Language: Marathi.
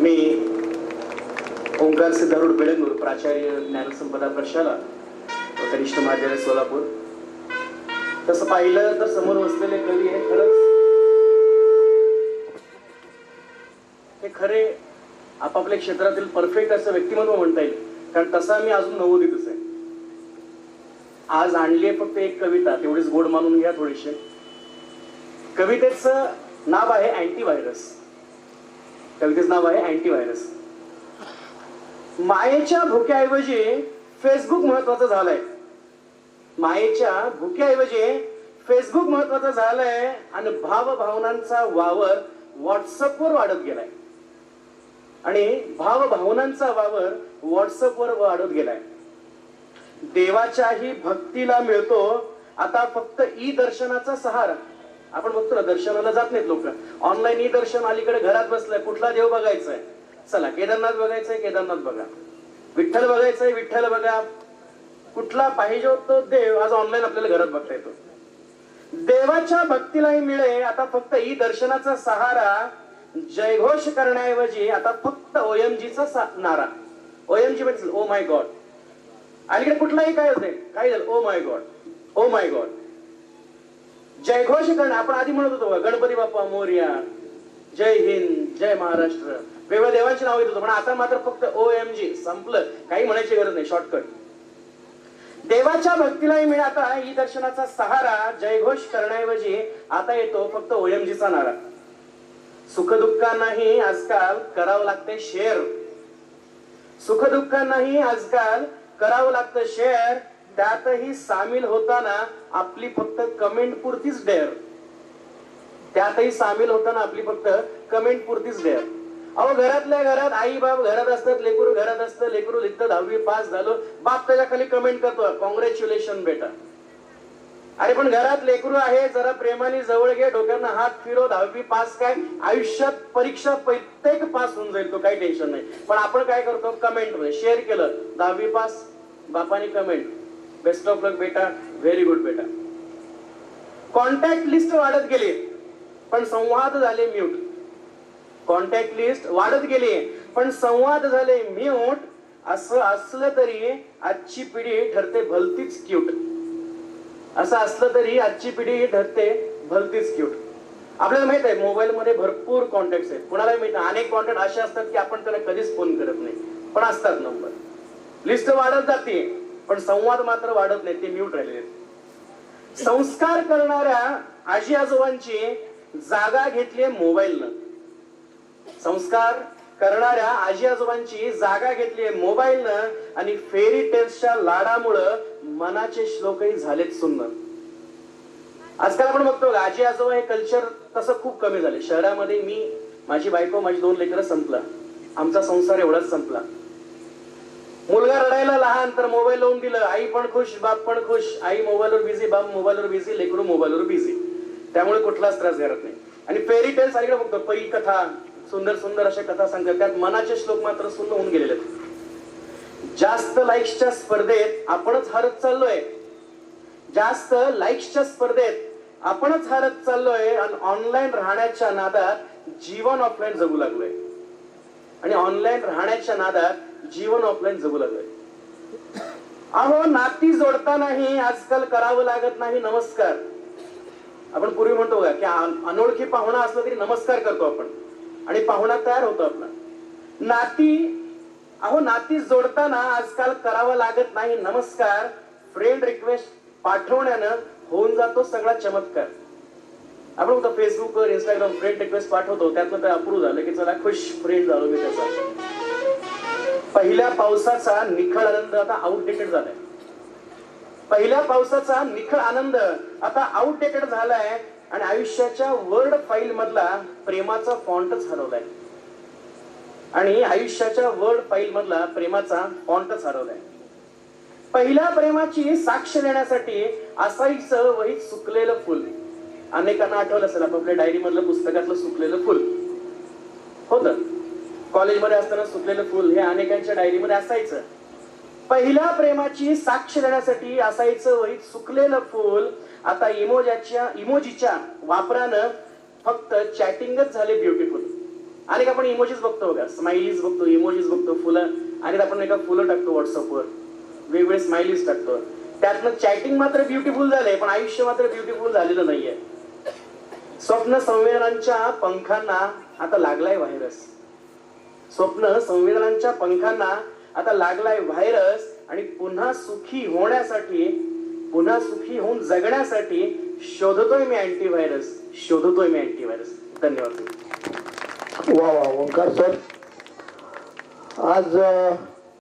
मी ओंकार सिद्धारूढ बेळंगूर प्राचार्य ज्ञानसंपदा प्रशाला कनिष्ठ महाविद्यालय सोलापूर. तसं पाहिलं तर समोर बसलेले कवी हे खरंच हे खरे आपापल्या क्षेत्रातील परफेक्ट असं व्यक्तिमत्व म्हणता येईल. कारण तसा मी अजून नवोदितच आहे. आज आणली फक्त एक कविता तेवढीच गोड मानून घ्या थोडीशी. कवितेचं नाव आहे अँटीव्हायरस कवितेचं नाव आहे अँटीव्हायरस मायेच्या भुक्याऐवजी फेसबुक महत्वाचं झालंय. मायेच्या भुक्याऐवजी फेसबुक महत्वाचं झालंय आणि भावभावनांचा वावर व्हॉट्सअपवर वाढत गेलाय. आणि भावभावनांचा वावर व्हॉट्सअपवर वाढत गेलाय. देवाच्याही भक्तीला मिळतो. आता फक्त ई दर्शनाचा सहारा. आपण बघतो ना दर्शनाला जात नाहीत लोक. ऑनलाईन ई दर्शन अलीकडे घरात बसलाय कुठला देव बघायचाय? चला केदारनाथ बघायचंय केदारनाथ बघा. विठ्ठल बघायचंय विठ्ठल बघा. कुठला पाहिजे तो देव आज ऑनलाईन आपल्याला घरात बघता येतो. देवाच्या भक्तीलाही मिळे आता फक्त ई दर्शनाचा सहारा जयघोष करण्याऐवजी आता फक्त ओएमजीचा नारा. ओएमजी म्हणजे ओ माय गॉड अलीकडे कुठलाही काय होते काय झालं oh my God oh my God जयघोष करणं आपण आधी म्हणत होतो गणपती बाप्पा मोर्या जय हिंद जय महाराष्ट्र. वेगळ्या देवांची नाव येत होतं पण आता मात्र फक्त ओ एम जी संपलं. काही म्हणायची गरज नाही शॉर्टकट देवाच्या भक्तीलाही मिळे आता ई दर्शनाचा सहारा जयघोष करण्याऐवजी आता येतो फक्त ओएमजीचा नारा. सुखदुःखांनाही आजकाल करावं लागते शेअर सुखदुःखांनाही आजकाल करावं लागतं शेअर त्यातही सामील होताना आपली फक्त कमेंट पुरतीच डेअर त्यातही सामील होताना आपली फक्त कमेंट पुरतीच डेअर अहो घरातल्या घरात आई बाप घरात असतात लेकरू घरात असतं लेकरू लिहितं दहावी पास झालो बाप त्याच्याखाली कमेंट करतो कॉंग्रॅच्युलेशन बेटा. अरे पण घरात लेकरू आहे जरा प्रेमाने जवळ घे डोक्यांना हात फिरो दहावी पास काय? आयुष्यात परीक्षा प्रत्येक पास होऊन जाईल तो काही टेन्शन नाही. पण आपण काय करतो? कमेंटमध्ये शेअर केलं दहावी पास बापाने कमेंट बेस्ट ऑफ लक बेटा. व्हेरी गुड बेटा. कॉन्टॅक्ट लिस्ट वाढत गेली. पण संवाद झाले म्यूट कॉन्टॅक्ट लिस्ट वाढत गेली. पण संवाद झाले म्यूट असं असलं तरी आजची पिढी ठरते भलतीच क्यूट असं असलं तरी आजची पिढी ठरते भलतीच क्यूट आपल्याला माहीत आहे मोबाईल मध्ये भरपूर कॉन्टॅक्ट आहेत. कुणालाही माहीत अनेक कॉन्टॅक्ट असे असतात की आपण त्याला कधीच फोन करत नाही. पण असतात नंबर लिस्ट वाढत जाते. पण संवाद मात्र वाढत नाही ते म्यूट राहिले. संस्कार करणाऱ्या आजी आजोबांची जागा घेतली मोबाईलनं. संस्कार करणाऱ्या आजी आजोबांची जागा घेतली मोबाईलनं आणि फेरी टेल्सच्या लाडामुळं मनाचे श्लोकही झालेत सुन्न. आजकाल आपण बघतो का आजी आजोबा हे कल्चर तसं खूप कमी झाले. शहरामध्ये मी माझी बायको माझी दोन लेकरं संपला. आमचा संसार एवढाच संपला. मुलगा रडायला लहान तर मोबाईल लावून दिलं. आई पण खुश बाप पण खुश. आई मोबाईलवर बिझी बाप मोबाईलवर बिझी लेकरू मोबाईलवर बिझी त्यामुळे कुठलाच त्रास घरात नाही. आणि फेरी टेल्स अलीकडे बघतो. पै कथा सुंदर सुंदर अशा कथा सांगतात. त्यात मनाचे श्लोक मात्र सुन्न होऊन गेलेले आहेत. जास्त लाईक्सच्या स्पर्धेत आपणच हरत चाललोय. जास्त लाईक्सच्या स्पर्धेत आपणच हरत चाललोय. आणि ऑनलाईन राहण्याच्या नादात जीवन ऑफलाईन जगू लागलोय. आणि ऑनलाईन राहण्याच्या नादात जीवन ऑफलाईन जगू लागलंय. अहो नाती जोडतानाही आजकाल करावं लागत नाही नमस्कार. आपण पूर्वी म्हणतो का की अनोळखी पाहुणा असला तरी नमस्कार करतो आपण. आणि पाहुणा तयार होतो आपला. नाती अहो नाती जोडताना आजकाल करावं लागत नाही नमस्कार फ्रेंड रिक्वेस्ट पाठवण्यानं होऊन जातो सगळा चमत्कार. आपण बघतो फेसबुकवर इंस्टाग्राम फ्रेंड रिक्वेस्ट पाठवतो त्यातलं तर अप्रूव्ह झालं की चला खुश फ्रेंड झालो मी त्याचा. पहिल्या पावसाचा निखळ आनंद आता आउटडेटेड झालाय. पहिल्या पावसाचा निखळ आनंद आता आउटडेटेड झालाय आणि आयुष्याच्या वर्ड फाईल मधला प्रेमाचा फॉन्टच हरवलाय. आणि आयुष्याच्या वर्ड फाईल मधला प्रेमाचा फॉन्टच हरवलाय. पहिल्या प्रेमाची साक्ष देण्यासाठी असायचं वहीत सुकलेलं फुल. अनेकांना आठवलं असेल आपापल्या डायरी मधलं पुस्तकातलं सुकलेलं फुल. होतं. कॉलेजमध्ये असताना सुकलेलं फुल हे अनेकांच्या डायरीमध्ये असायचं. पहिल्या प्रेमाची साक्ष देण्यासाठी असायचं वहीत सुकलेलं फुल. आता इमोजाच्या इमोजीच्या वापरानं फक्त चॅटिंगच झाले ब्युटिफुल आणि आपण इमोजीज बघतो बघा. स्माइलीज बघतो इमोजीज बघतो फुलं. आणि आपण एका फुलं टाकतो व्हॉट्सअपवर वेगवेगळे स्माइलीज टाकतो. त्यातनं चॅटिंग मात्र ब्युटिफुल झालंय पण आयुष्य मात्र ब्युटिफुल झालेलं नाहीये. स्वप्न संवेदनांच्या पंखांना आता लागलाय व्हायरस स्वप्न संवेदनांच्या पंखांना आता लागलाय व्हायरस आणि पुन्हा सुखी होण्यासाठी पुन्हा सुखी होऊन जगण्यासाठी शोधतोय मी अँटीव्हायरस शोधतोय मी अँटीव्हायरस धन्यवाद. वा वा ओंकार सर. आज